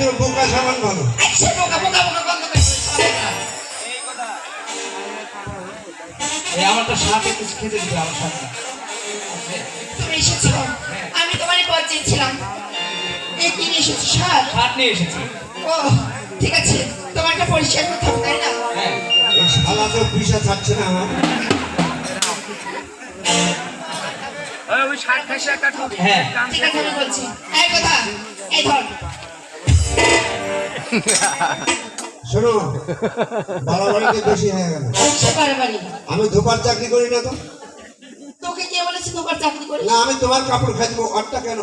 কিন্তু বোকা সামান ভালো। আচ্ছা বোকা বোকা বোকা বন্ধ এই আমার তো সাপ একটু খেতে দিবে আমার সাপটা তুমি এসেছ? আমি তোমারই পথ চেয়েছিলাম এ কি নিয়ে এসেছ সাপ? নিয়ে এসেছি। ও ঠিক আছে তোমার একটা পরিষ্কার করতে হবে তাই না? হ্যাঁ। এই শালা তো পয়সা ছাড়ছে না আমার হ্যাঁ। ঠিক আছে আমি বলছি। এই কথা এই ধর। শোনো বাড়াবাড়িতে বেশি হয়ে গেল। আমি ধোপার চাকরি করি না তো? তোকে কে বলেছে তোমার চাকরি করি? না আমি তোমার কাপড় খাই দেবো আটটা কেন?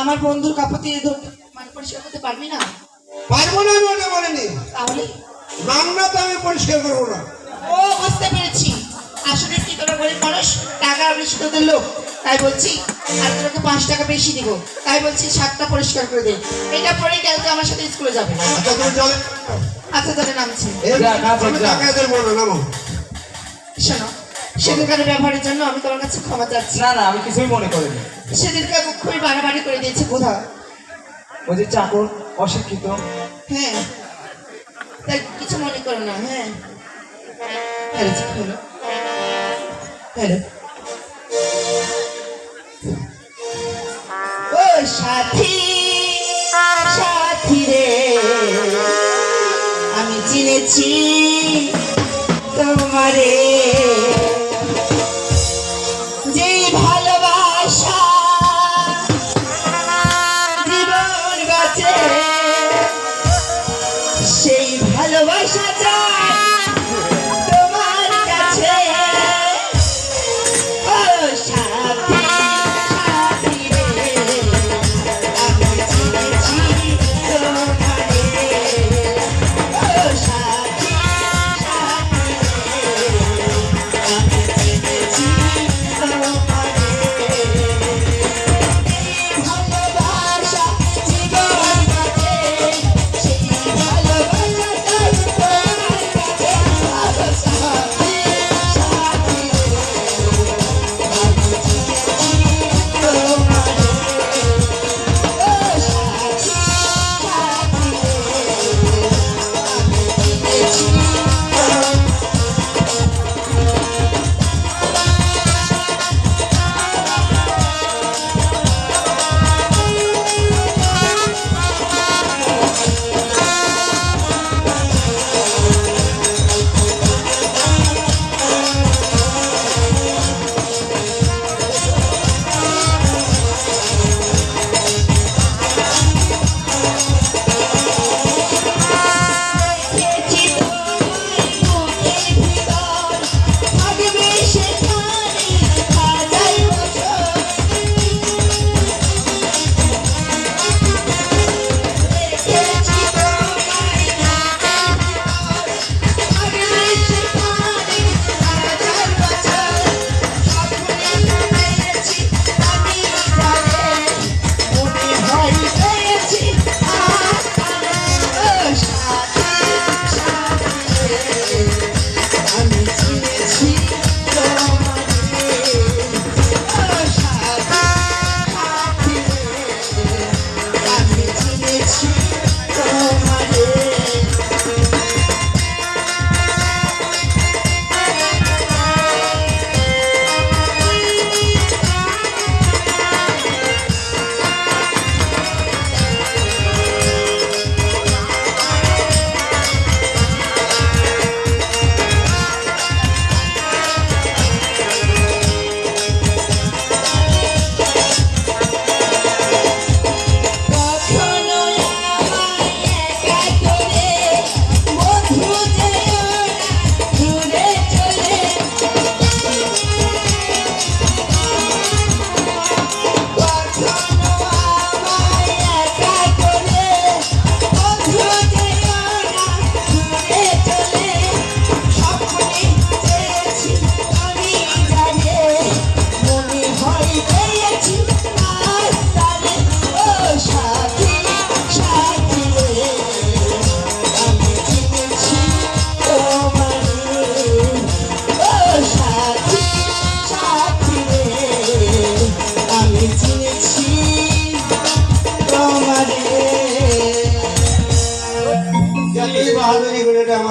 আমার বন্ধুর কাপড় দিয়ে মানে পরিষ্কার করতে পারবি না? পারব না আমি ওটা বলিনি। তাহলে? রান্না তো আমি পরিষ্কার করব না। ও বুঝতে পেরেছি। আসলে কি তোরা গরিব মানুষ? টাকা বেশি তোদের লোক তাই বলছি আর তোকে পাঁচ টাকা বেশি দিব। তাই বলছি সাতটা পরিষ্কার করে দে। এটা পরে কালকে আমার সাথে স্কুলে যাবে। আচ্ছা আচ্ছা তাহলে নামছি। আমি শোনো সেদিনকার ব্যবহারের জন্য আমি তোমার কাছে ক্ষমা চাচ্ছি। না না আমি কিছুই মনে করিনি। সেদিনকে খুবই বাড়াবাড়ি করে দিয়েছি কোথাও ওই যে চাকর অশিক্ষিত। হ্যাঁ। তাই কিছু মনে করো না হ্যাঁ। হ্যালো ও সাথী সাথী রে। আমি চিনেছি।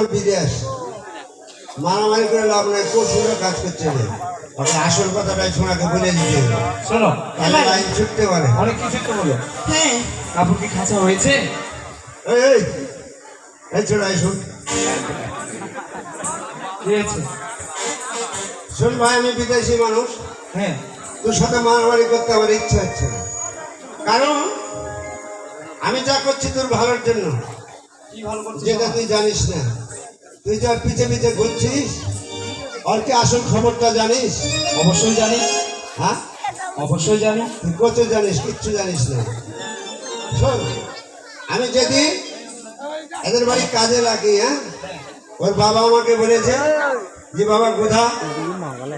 আমার বিদেশ। মারামারি করে লাভ নাই কৌশলে কাজ করছে আসল কথাটাই শোনাকে বলে দিতে শোনো তাহলে লাইন ছুটতে পারে। অনেক কিছু তো বলো। হ্যাঁ। কাপড় কি খাঁচা হয়েছে? এই শোন ভাই আমি বিদেশি মানুষ। হ্যাঁ। তোর সাথে মারামারি করতে আমার ইচ্ছা হচ্ছে না। কারণ আমি যা করছি তোর ভালোর জন্য। যেটা তুই জানিস না। তুই যা পিছে পিছে ঘুরছিস আর কি আসল খবরটা জানিস? অবশ্যই জানি। হ্যাঁ? অবশ্যই জানি। তুই কত জানিস? কিচ্ছু জানিস না। শোন আমি যদি এদের বাড়ি কাজে লাগি হ্যাঁ? ওর বাবা আমাকে বলেছে যে বাবা কোথা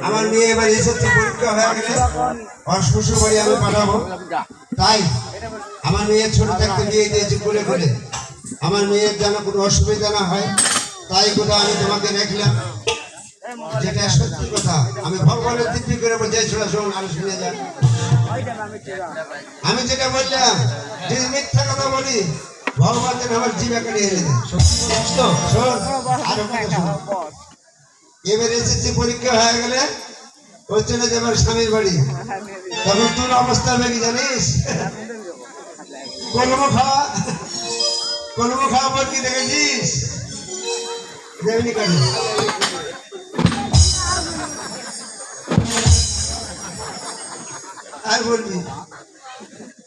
আমার মেয়ে এবার এসেছে পরীক্ষা হয়ে গেলে ওর শ্বশুর বাড়ি আমি পাঠাবো। তাই আমার মেয়ে ছোট থাকতে বিয়ে দিয়েছি করে করে আমার মেয়ের যেন কোনো অসুবিধা না হয়, তাই কোথা আমি তোমাকে দেখলাম। যেটা সত্যি কথা, আমি ভগবানের দিব্যি করে বলছি এই শোনা আমি শুনে যান আমি যেটা বললাম যদি মিথ্যা কথা বলি, ভগবান যেন আমার জীবিকা নিয়ে এনে এবার এসেছি পরীক্ষা হয়ে গেলে, ওই চলে যাবে আমার স্বামীর বাড়ি। তখন তোর অবস্থা হবে কি জানিস? কলম খাওয়া। কলম খাওয়া পর কি দেখেছিস দেবনি কাজে আর বলবি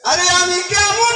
আরে আমি কেমন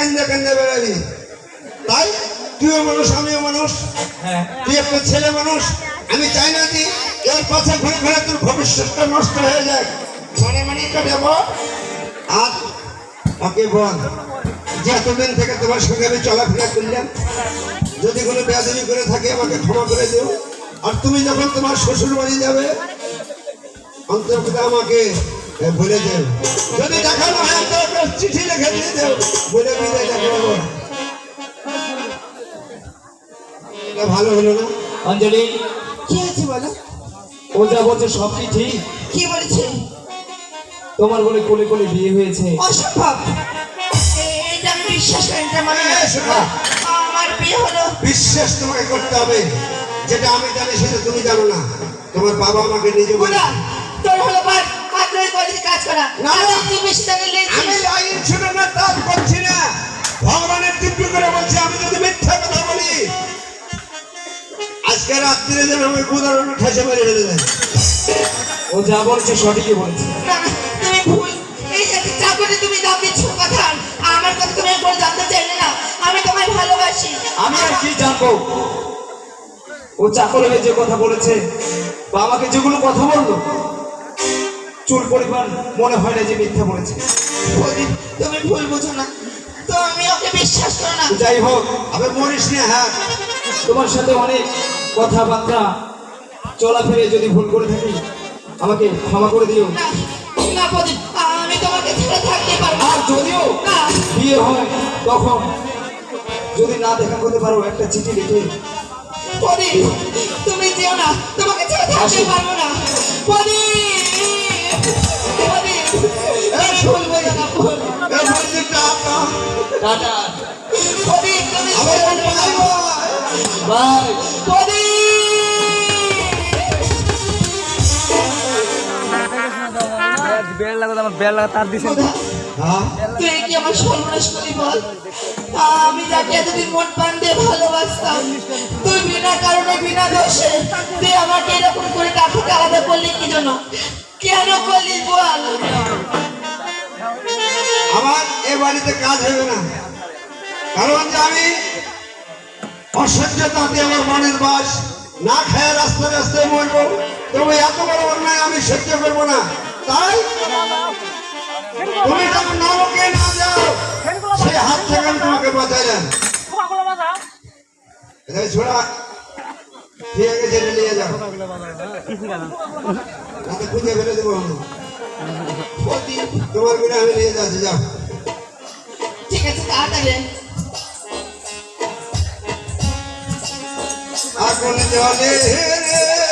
কান্দে কান্দে বেড়াবি। তাই তুইও মানুষ আমিও মানুষ। হ্যাঁ। তুই একটা ছেলে মানুষ। আমি চাই না যে এর পাশে ঘুরে ঘুরে তোর ভবিষ্যৎটা নষ্ট হয়ে যায়। মানে মানে কাটাব আর ওকে বল যে এতদিন থেকে তোমার সঙ্গে আমি চলাফেরা করলাম যদি কোনো বেয়াদবি করে থাকে আমাকে ক্ষমা করে দিও। আর তুমি যখন তোমার শ্বশুর বাড়ি যাবে অন্তর্গত আমাকে বলে দেও যদি দেখানো হয় অন্তর্গত চিঠি লিখে দিয়ে দেও বলে বিদায় দেখাবো। এটা ভালো হলো না? অঞ্জলি কি হয়েছে বলো? ও যা বলছে সব কি ঠিক? কি বলেছে? তোমার বলে কোলে কোলে বিয়ে হয়েছে। অসম্ভব। এটা বিশ্বাস এটা মানে না। আমার বিয়ে হলো। বিশ্বাস তোমাকে করতে হবে। যেটা আমি জানি সেটা তুমি জানো না। তোমার বাবা আমাকে নিজে বলে তোর হলো বার মাত্রই কাজ করা। না, না। আর তুই বেশি জানে আমি লাইন ছিল না তার করছি না। ভগবানের দিব্য করে বলছি আমি যদি মিথ্যা কথা বলি। আজকে রাত্রিরে যেন আমি উদাহরণ ঠেসে মেরে ফেলে দেয়। ও যা বলছে সঠিকই বলছে। না না, তুমি ভুল। এই যে চাকরি তুমি দাম দিচ্ছ কথা। আমার কথা তুমি একবার জানতে চাইলে না আমি তোমায় ভালোবাসি। আমি আর কি জানব? ও চাকর হয়ে যে কথা বলেছে বা আমাকে যেগুলো কথা বলল চুল পরিমাণ মনে হয় না যে মিথ্যা বলেছে। তুমি ভুল বুঝো না। তো আমি ওকে বিশ্বাস করো না। যাই হোক আবার মরিস না হ্যাঁ। তোমার সাথে অনেক কথাবার্তা চলাফেরে যদি ভুল করে থাকি আমাকে ক্ষমা করে দিও। না প্রদীপ আমি তোমাকে ছেড়ে থাকতে পারব আর যদিও না। বিয়ে হয় তখন যদি না দেখা করতে পারো একটা চিঠি লিখে। প্রদীপ তুমি যেও না তোমাকে ছেড়ে থাকতে পারব না। প্রদীপ বেল লাগা আমার বেল লাগা তার দিছে তুই কি আমার সর্বনাশ বল? আমি যাকে এতদিন মন প্রাণ দিয়ে ভালোবাসতাম, তুই বিনা কারণে, বিনা দোষে, তুই আমাকে এরকম করে থেকে আলাদা করলি, কি জন্য? কেন করলি বল? আমার এ বাড়িতে কাজ হবে না। কারণ যে আমি অসহ্য তাতে আমার মনের বাস না খায় রাস্তায় রাস্তায় মরবো তবে এত বড় অন্যায় আমি সহ্য করব না। তাই তুমি যখন নরকে না যাও সে হাত থেকে আমি তোমাকে বাঁচাইলাম এখানে ছোড়া ঠিক আছে নিয়ে যাও। খুঁজে ফেলে দেবো আমি। তোমার বিনা আমি নিয়ে যাচ্ছি যাও ঠিক আছে তাড়াতাড়ি আগুন জলে রে